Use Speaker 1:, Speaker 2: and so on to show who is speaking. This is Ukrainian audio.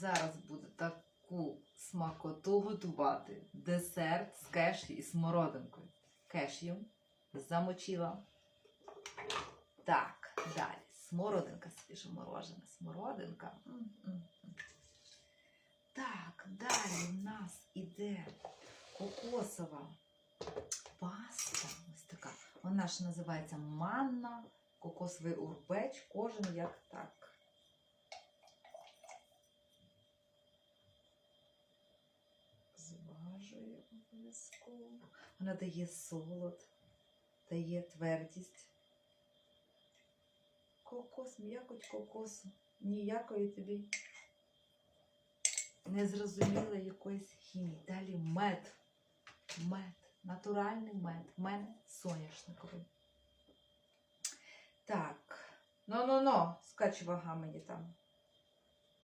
Speaker 1: зараз буду таку смакоту готувати. Десерт з кешю і смородинкою. Кешю замочила. Так, далі. Смородинка свіжоморожена. Смородинка. М-м-м. Так, далі в нас іде кокосова паста. Ось така. Вона ж називається манна, кокосовий урбеч, кожен як так. Зважує обов'язково. Вона дає солод, дає твердість. Кокос, м'якоть кокосу. Ніякої тобі незрозумілої якоїсь хімії. Далі мед. Мед. Натуральний мед. В мене соняшниковий. Так. Ну-ну-ну, скач вага мені там.